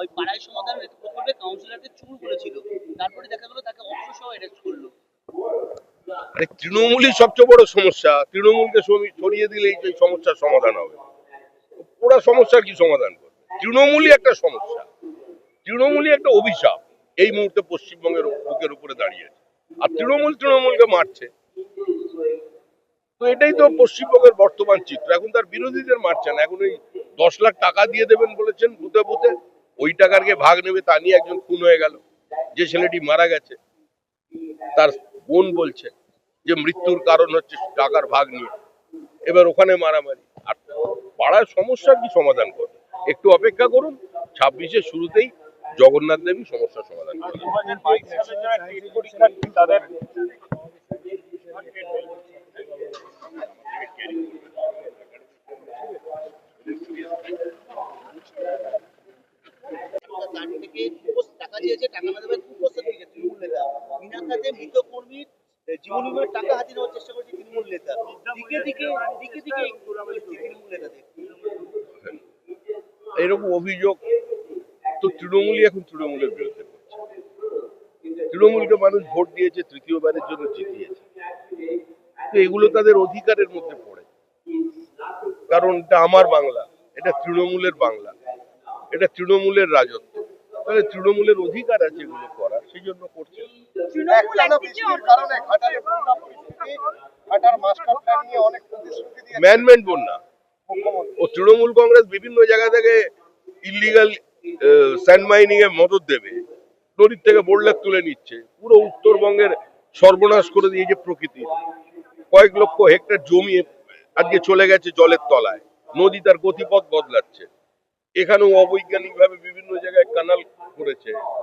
ওই পাড়ায় সমাধান প্রকল্পে কাউন্সিলরকে চুর করেছিল। তারপরে দেখা গেল তাকে অস্ত্র সহ অ্যারেস্ট করল। আরে তৃণমূলই সবচেয়ে বড় সমস্যা। তৃণমূলকে সরিয়ে দিলেই এই সমস্যার সমাধান হবে। পুরো সমস্যার কি সমাধান করবে? তৃণমূলই একটা সমস্যা। তৃণমূলই একটা অভিশাপ। এই মুহূর্তে পশ্চিমবঙ্গের বুকের উপরে দাঁড়িয়েছে আর তৃণমূল তৃণমূলকে মারছে। তো এটাই তো পশ্চিমবঙ্গের বর্তমান চিত্র। এখন তার বিরোধীদের মারছে না। এখন ওই দশ লাখ টাকা দিয়ে দেবেন বলেছেন বুথে বুথে ওই টাকার কে ভাগ নেবে তা নিয়ে একজন খুন হয়ে গেল, যে ছেলেটি মারা গেছে। তার বোন বলছে যে মৃত্যুর কারণ হচ্ছে টাকার ভাগ নিয়ে। এবার ওখানে মারামারি। আর পাড়ার সমস্যার কি সমাধান করবে? একটু অপেক্ষা করুন ছাব্বিশের শুরুতেই জগন্নাথ দেবী সমস্যার সমাধান করবে চেষ্টা এরকম অভিযোগ তো তৃণমূলই এখন তৃণমূলের বিরুদ্ধে করছে। তৃণমূলকে মানুষ ভোট দিয়েছে, তৃতীয়বারের জন্য জিতিয়েছে। তো এগুলো তাদের অধিকারের মধ্যে পড়ে। কারণ এটা আমার বাংলা, এটা তৃণমূলের বাংলা, এটা তৃণমূলের রাজত্ব। তাহলে তৃণমূলের অধিকার আছে এগুলো করার সেই জন্য করছে। একটানা বৃষ্টির কারণে ঘাটালে বন্যা পরিস্থিতি ঘাটার মাস্টার প্ল্যান নিয়ে অনেক প্রতিশ্রুতি দিয়ে ম্যানমেন্ট বন্যা। ও তৃণমূল কংগ্রেস বিভিন্ন জায়গা থেকে ইলিগাল স্যান্ড মাইনিং এ মদত দেবে। নদীর থেকে বোর্ডলেক তুলে নিচ্ছে। পুরো উত্তরবঙ্গের সর্বনাশ করে দিয়েছে প্রকৃতি। কয়েক লক্ষ হেক্টর জমি আজকে চলে গেছে জলের তলায়। নদী তার গতিপথ বদলাচ্ছে। এখানেও অবৈজ্ঞানিক ভাবে বিভিন্ন জায়গায়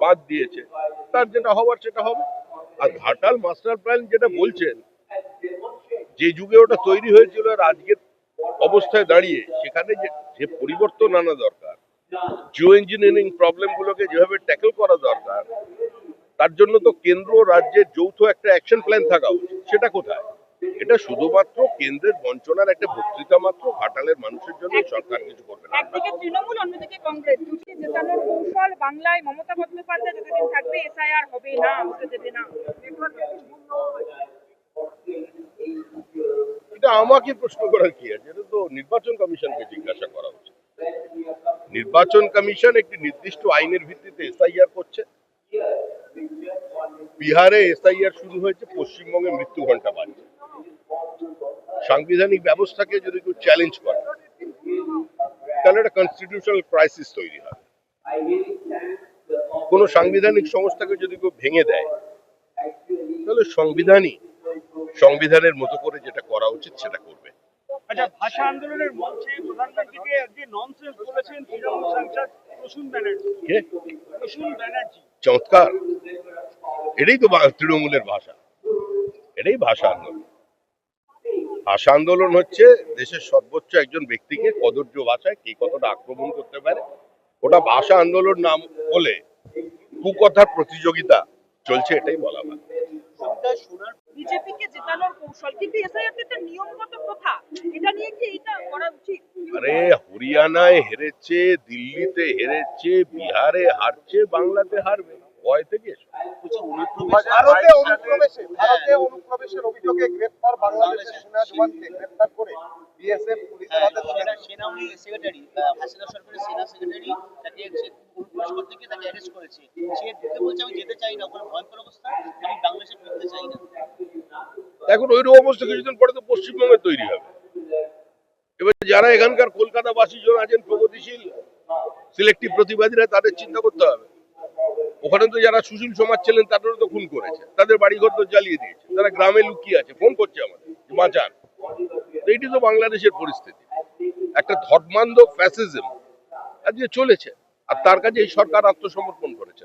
বাঁধ দিয়েছে তার যেটা হওয়ার সেটা হবে। আর ঘাটাল মাস্টার প্ল্যান যেটা বলছেন যে যুগে ওটা তৈরি হয়েছিল আর আজকের অবস্থায় দাঁড়িয়ে সেখানে যে পরিবর্তন আনা দরকার জিও ইঞ্জিনিয়ারিং প্রবলেম গুলোকে যেভাবে ট্যাকেল করা দরকার তার জন্য তো কেন্দ্র রাজ্যের যৌথ একটা অ্যাকশন প্ল্যান থাকা উচিত। সেটা কোথায়? এটা শুধুমাত্র কেন্দ্রের বঞ্চনার একটা বক্তৃতা মাত্র ঘাটালের মানুষের জন্য সরকার কিছু করবে না। জেতানোর কৌশল বাংলায় মমতা বন্দ্যোপাধ্যায় যতদিন থাকবে, এসআইআর হবে না দেবে না। এটা আমাকে প্রশ্ন করার কি আছে? এটা তো নির্বাচন কমিশনকে জিজ্ঞাসা করা উচিত। নির্বাচন কমিশন একটি নির্দিষ্ট আইনের ভিত্তিতে এসআইআর করছে। বিহারে এসআইআর শুরু হয়েছে, পশ্চিমবঙ্গে মৃত্যু ঘণ্টা বাড়ছে সাংবিধানিক ব্যবস্থাকে যদি কেউ চ্যালেঞ্জ করে, তাহলে একটা কনস্টিটিউশনাল ক্রাইসিস তৈরি হয়। কোন সাংবিধানিক সংস্থাকে যদি কেউ ভেঙে দেয় তাহলে সংবিধানই সংবিধানের মতো করে যেটা করা উচিত সেটা করবে। আচ্ছা ভাষা আন্দোলনের মঞ্চে প্রধানমন্ত্রীকে যে ননসেন্স বলেছেন তৃণমূল সাংসদ প্রসূন ব্যানার্জি। কে? প্রসূন ব্যানার্জি। চমৎকার। এটাই তো তৃণমূলের ভাষা। এটাই ভাষা আন্দোলন। ভাষা আন্দোলন হচ্ছে দেশের সর্বোচ্চ একজন ব্যক্তিকে কদর্য ভাষায় কে কতটা আক্রমণ করতে পারে ওটা ভাষা আন্দোলন নাম বলে কুকথার প্রতিযোগিতা চলছে এটাই বলা হয় সবটা শোনার বিজেপিকে জেতানোর কৌশল কিন্তু এসআইআর একটা নিয়মগত প্রথা এটা নিয়ে কি এটা করা উচিত? আরে হরিয়ানায় হেরেছে দিল্লিতে হেরেছে বিহারে হারছে বাংলাতে হারবে। ভয় থেকে? এসো। ভারতে অনুপ্রবেশে ভারতে অনুপ্রবেশের অভিযোগে গ্রেফতার বাংলাদেশের সেনা জওয়ানকে গ্রেফতার করে বিএসএফ পুলিশের হাতে তুলে সেনা সেনা উনি সেক্রেটারি হাসিনা সরকারের সেনা সেক্রেটারি তাকে অনুপ্রবেশ করতে গিয়ে তাকে অ্যারেস্ট করেছে। সে ঢুকে বলছে আমি যেতে চাই না ওখানে ভয়ঙ্কর অবস্থা আমি বাংলাদেশে ফিরতে চাই না। এখন ওইরকম অবস্থা কিছুদিন পরে তো পশ্চিমবঙ্গে তৈরি হবে। এবার যারা এখানকার কলকাতাবাসী জন আছেন প্রগতিশীল সিলেক্টিভ প্রতিবাদীরা তাদের চিন্তা করতে হবে। ওখানে তো যারা সুশীল সমাজ ছিলেন তাদেরও তো খুন করেছে। তাদের বাড়িঘর তো জ্বালিয়ে দিয়েছে। তারা গ্রামে লুকিয়ে আছে ফোন করছে আমাদের বাঁচান। তো এইটি তো বাংলাদেশের পরিস্থিতি। একটা ধর্মান্ধ ফ্যাসিজম আজকে চলেছে। আর তার কাছে এই সরকার আত্মসমর্পণ করেছে।